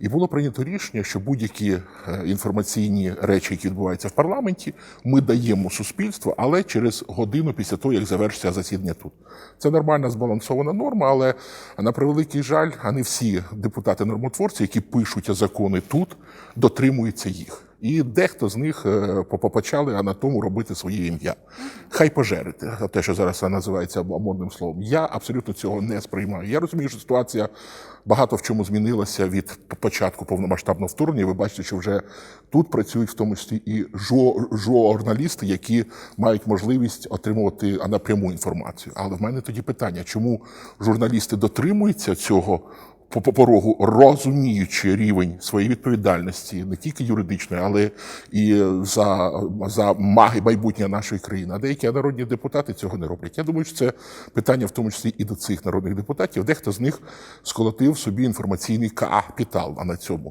І було прийнято рішення, що будь-які е, інформаційні речі, які відбуваються в парламенті, ми даємо суспільству, але через годину після того, як завершиться засідання тут. Це нормальна збалансована норма, але на превеликий жаль, а не всі депутати-нормотворці, які пишуть закони тут, дотримуються їх. І дехто з них е, почали а на тому робити своє ім'я. Хай пожерити, те, що зараз називається модним словом. Я абсолютно цього не сприймаю. Я розумію, що ситуація багато в чому змінилася від початку повномасштабного вторгнення. Ви бачите, що вже тут працюють в тому числі і журналісти, які мають можливість отримувати напряму інформацію. Але в мене тоді питання, чому журналісти дотримуються цього? По по порогу, розуміючи рівень своєї відповідальності, не тільки юридичної, але і за, за маги майбутнє нашої країни. А деякі народні депутати цього не роблять. Я думаю, що це питання в тому числі і до цих народних депутатів. Дехто з них сколотив собі інформаційний капітал на цьому.